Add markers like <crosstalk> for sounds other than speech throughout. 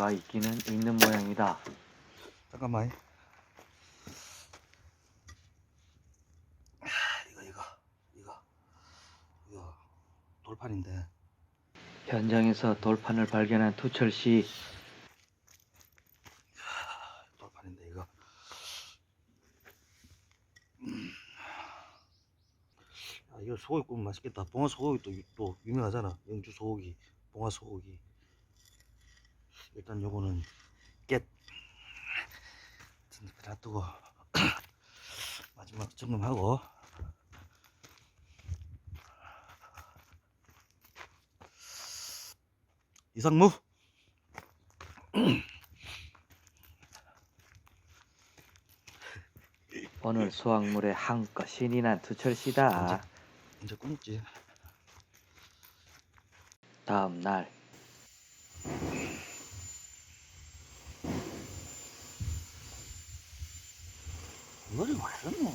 뭐가 있기는 있는 모양이다. 잠깐만. 아, 이거 이거 이거 이거 돌판인데 현장에서 돌판을 발견한 투철 씨 돌판인데 이거. 음. 아, 이거 소고기 구우면 맛있겠다. 봉화 소고기 또, 유- 또 유명하잖아. 영주 소고기, 봉화 소고기. 일단 요거는 깻. 놔두고 마지막 점검하고 이상무 <clears throat> 오늘 수확물에 한껏 신이 난 투철 씨다. 이제 끊지. 다음 날 머리 왜 이러노?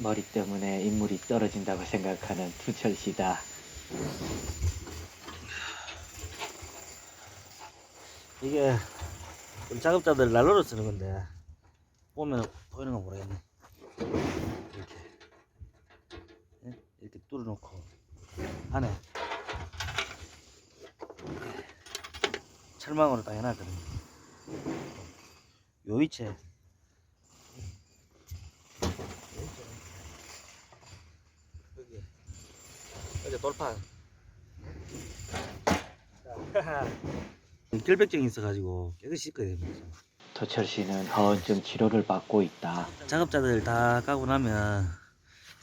머리 때문에 인물이 떨어진다고 생각하는 투철 씨다. 이게 우리 작업자들 난로를 쓰는 건데 보면 보이는 건 모르겠네. 이렇게 예? 이렇게 뚫어놓고 안에 철망으로 딱 해놨거든요. 요이체 여 돌판 자, 결백증이 있어가지고 깨끗이 씻어야 됩니다. 투철 씨는 허언증 치료를 받고 있다. 작업자들 다 까고 나면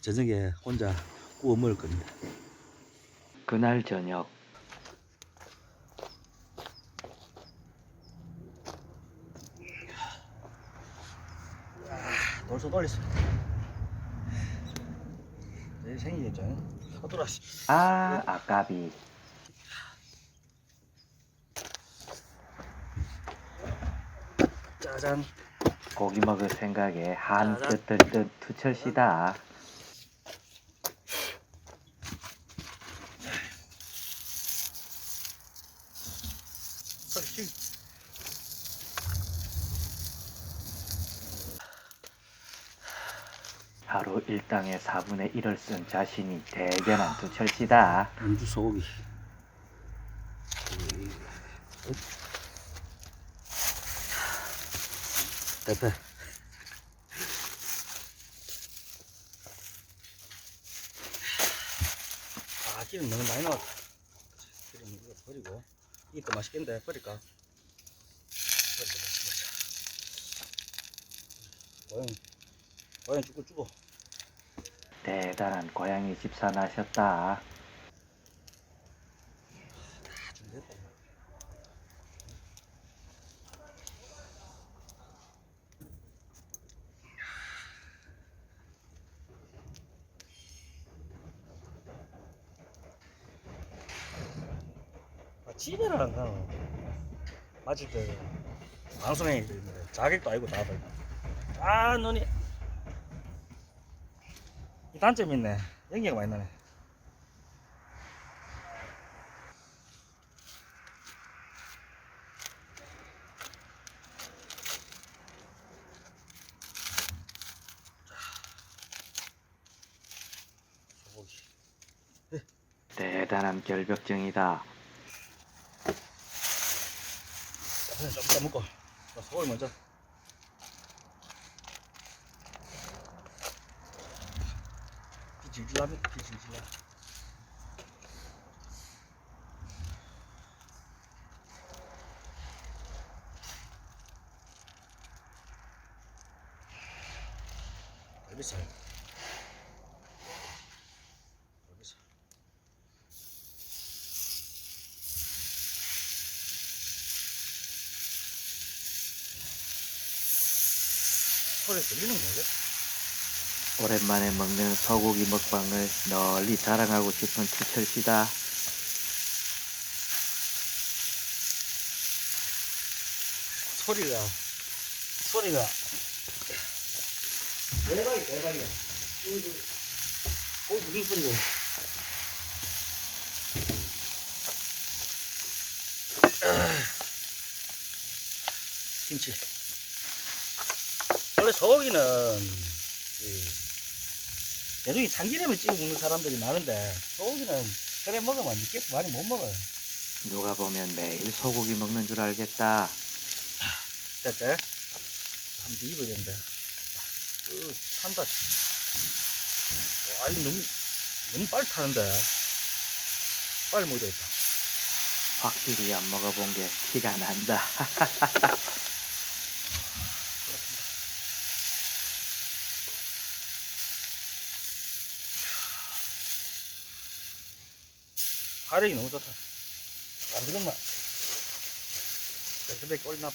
저녁에 혼자 구워 먹을 겁니다. 그날 저녁 돌소 돌렸어. 내일 생일이죠. 서두라 씨. 아 아까비 짜잔. 고기 먹을 생각에 한뜻 짜잔. 들뜬 투철 씨다. 설치. 하루 일당의 4분의 1을 쓴 자신이 대견한 투철 씨다. 안주 소고기. 대패. 아 기름 너무 많이 나왔다. 기름 이거 버리고 이거 맛있겠는데 버릴까? 버리자 버리자. 고양 고양 주고 주고. 대단한 고양이 집사 나셨다. 다 준비했다. 이거. 아, 집에라는 거 맞을 때 방송에 자격도 아니고 다 벌. 아 눈이 이 단점이 있네. 연기가 많이 나네. 대단한 결벽증이다. 좀 이따 먹고. 자, 소고기 먼저 비 질질 합니다 비 질질 나 갈비살. 갈비살. 소리 들리는 거지? 오랜만에 먹는 소고기 먹방을 널리 자랑하고 싶은 투철 씨다. 소리가 소리가 대박이 대박이야 어 무슨 소리고 김치. 원래 소고기는 이 대중이 참기름을 찍어 먹는 사람들이 많은데 소고기는 그래 먹으면 느껴서 많이 못 먹어요. 누가 보면 매일 소고기 먹는 줄 알겠다. 됐지? 한번 입어야 된다. 으, 탄다. 와, 이거 너무, 너무 빨리 타는데. 빨리 먹어야 겠다 확실히 안 먹어본 게 티가 난다. <laughs> 가력이 너무 좋다. 안 되겠나? 근데 꼴나.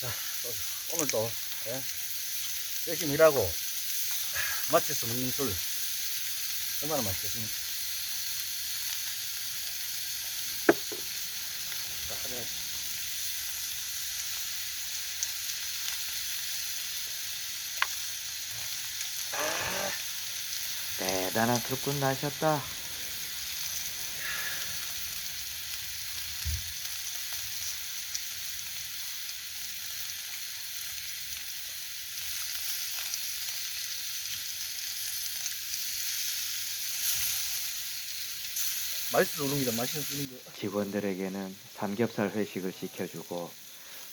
자, 오늘도 예, 열심히 일하고 마트에서 먹는 술 얼마나 맛있겠습니까? 자, 하나 대단한 술꾼 나셨다. 맛있어 우롱이다 맛있는 우롱이다. 직원들에게는 삼겹살 회식을 시켜주고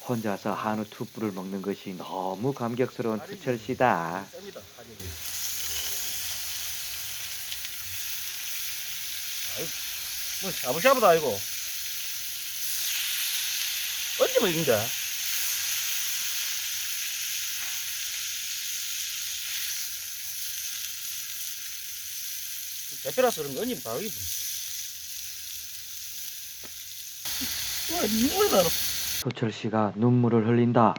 혼자서 한우 투뿔을 먹는 것이 너무 감격스러운 수철 씨다. 셉니다 가격이. 아이, 뭐 샤브샤브도 아니고 언제 먹인데? 대표라서 그런 거 언제 다 여기 와, 이거다. 수철 씨가 눈물을 흘린다.